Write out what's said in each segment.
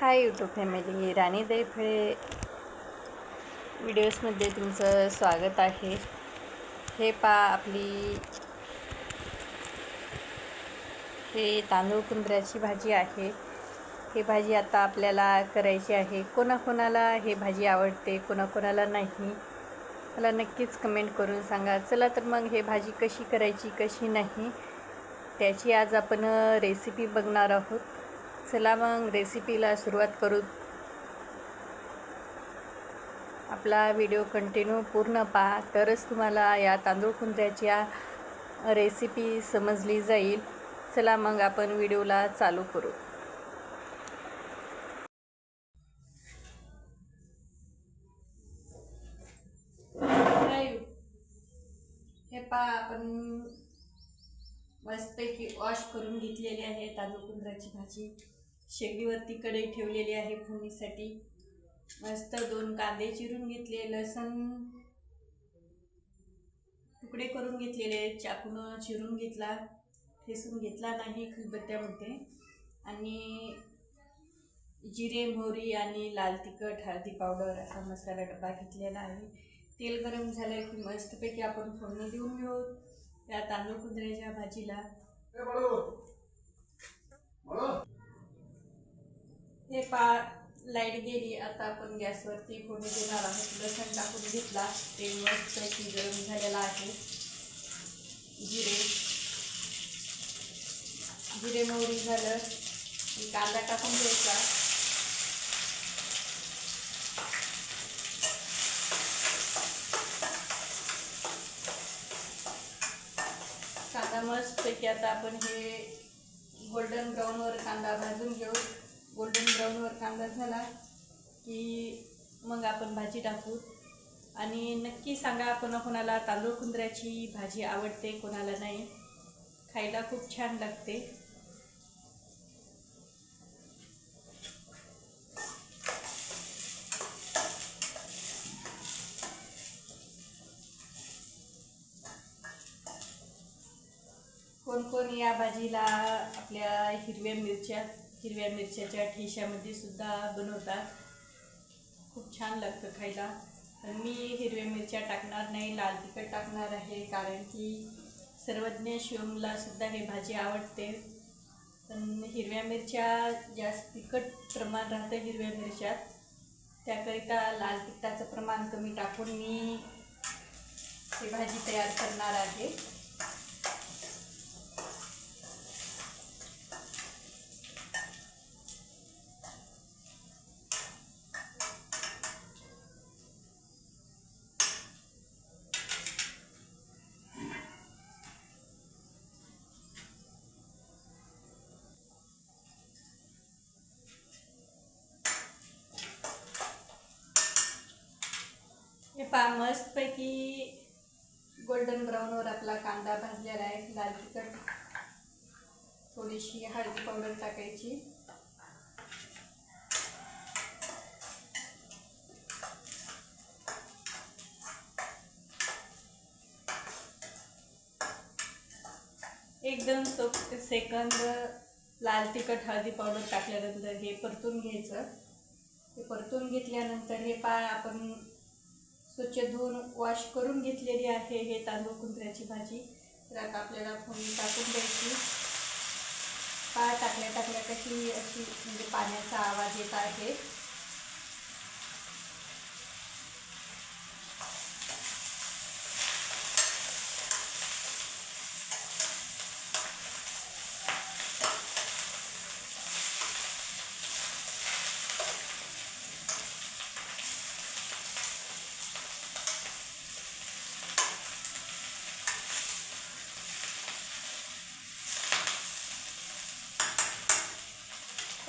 Hi YouTube family राणी दैफळे व्हिडिओजमध्ये तुमचं स्वागत आहे. हे पा आपली हे तांदूळ कुंद्र्याची भाजी आहे. ही भाजी आता आपल्याला करायची आहे. कोणाकोणाला हे भाजी आवडते कोणाकोणाला नाही. मला नक्कीच कमेंट करून सांगा. चला तर मग हे भाजी कशी करायची कशी नाही त्याची आज आपण रेसिपी बघणार आहोत. चला मग रेसिपीला सुरुवात करू. आपला व्हिडिओ कंटिन्यू पूर्ण पहा. तरच तुम्हाला या तांदूळ कुंद्र्याच्या रेसिपी समजली जाईल. चला मग आपण व्हिडिओला चालू करू. हे पा आपण मस्तपैकी वॉश करून घेतलेली आहे तांदूळ कुंद्राची भाजी. शेगडीवरती कढई ठेवलेली आहे फोडणीसाठी. मस्त दोन कांदे चिरून घेतले लसण तुकडे करून घेतलेले चाकून चिरून घेतला ठेसून घेतला नाही खलबत्त्यामध्ये आणि जिरे मोहरी आणि लाल तिखट हळदी पावडर असा मसाला डबा घेतलेला आहे. तेल गरम झालं की मस्तपैकी आपण फोडणी देऊन घेऊ. त्या तांदूळ कुंदऱ्याच्या भाजीला. हे पा लाइट गेली आता आपण गॅसवरती फोडणी देणार आहोत. लसण टाकून घेतला. तेल मस्तपैकी गरम झालेला आहे. जिरे. जिरे मोहरी झालं. कांदा टाकून घ्यायचा. कांदा मस्तपैकी आता आपण हे गोल्डन ब्राऊनवर कांदा भाजून घेऊ. गोल्डन ब्राऊनवर कांदा झाला की मग आपण भाजी टाकू. आणि नक्की सांगा कोणाकोणाला तांदूळ कुंदऱ्याची भाजी आवडते कोणाला नाही. खायला खूप छान लागते. कोण कोण या भाजीला आपल्या हिरव्या मिरच्या? हिरव्या मिरच्याच्या ठेशामध्ये सुद्धा बनवतात. खूप छान लागतं खायला. पण मी हिरव्या मिरच्या टाकणार नाही लाल तिखट टाकणार आहे कारण की सर्वज्ञ शिवमला सुद्धा हे भाजी आवडते. पण हिरव्या मिरच्या जास्त तिखट प्रमाण राहतं हिरव्या मिरच्यात. त्याकरिता लाल तिखटाचं प्रमाण कमी टाकून मी ही भाजी तयार करणार आहे. हे मस्तपैकी गोल्डन ब्राऊनवर आपला कांदा भाजलेला आहे. लाल तिखट थोडीशी हळदी पावडर टाकायची. एकदम सो सेकंद लाल तिखट हळदी पावडर टाकल्यानंतर हे परतून घ्यायचं. हे परतून घेतल्यानंतर हे पा आपण स्वच्छ धुवून वॉश करून घेतलेली आहे हे तांदूळ कुंत्र्याची भाजी. तर आता आपल्याला फोडणी टाकून द्यायची. पाय टाकल्या टाकल्या कशी अशी म्हणजे पाण्याचा आवाज येत आहे.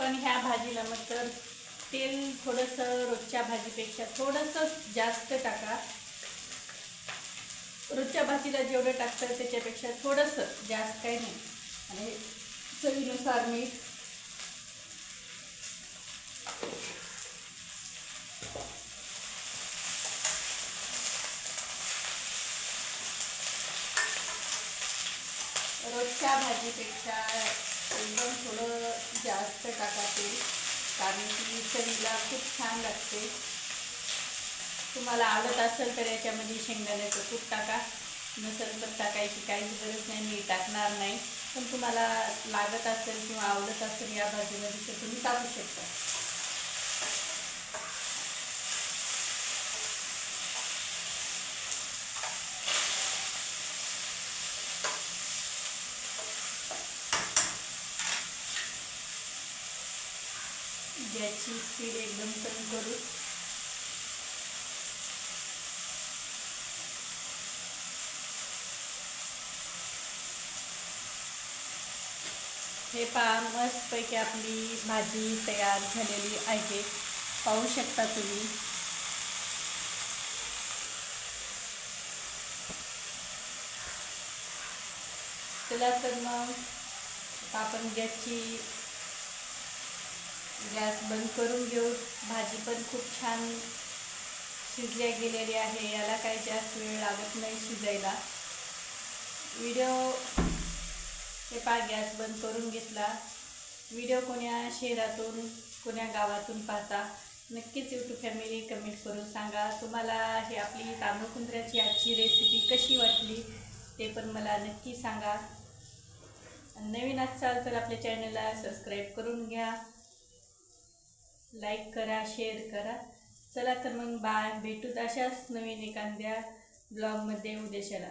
आपण ह्या भाजीला मग तर तेल थोडंसं रोजच्या भाजीपेक्षा थोडंसं जास्त टाका. रोजच्या भाजीला जेवढं टाकतं त्याच्यापेक्षा थोडंसं जास्त काही नाही. आणि चवीनुसार मीठ. रोजच्या भाजीपेक्षा एकदम थोडं जास्त टाका तेल कारण की चवीला खूप छान लागते. तुम्हाला आवडत असेल तर याच्यामध्ये शेंगदाण्याचं तूप टाका. नसेल तर टाकायची काहीच गरज नाही मी टाकणार नाही. पण तुम्हाला लागत असेल किंवा आवडत असेल या भाजीमध्ये तर तुम्ही टाकू शकता. गॅसची स्पीड एकदम कमी करू. हे पहा मस्तपैकी आपली भाजी तयार झालेली आहे. पाहू शकता तुम्ही. चला तर मग आपण गॅसची गॅस बंद करून घेऊ भाजी पण खूप छान शिजल्या गेलेली आहे. याला काही जास्त वेळ लागत नाही शिजायला. व्हिडिओ हे पा गॅस बंद करून घेतला. व्हिडिओ कोण्या शहरातून कोण्या गावातून पाहता नक्कीच यूट्यूब फॅमिली कमेंट करून सांगा. तुम्हाला हे आपली तांदूळ कुंद्र्याची आजची रेसिपी कशी वाटली ते पण मला नक्की सांगा. आणि नवीन असाल तर आपल्या चॅनलला सबस्क्राईब करून घ्या. लाईक करा शेअर करा. चला तर मग बाय. भेटूत अशाच नवीन एखाद्या ब्लॉगमध्ये उद्याच्याला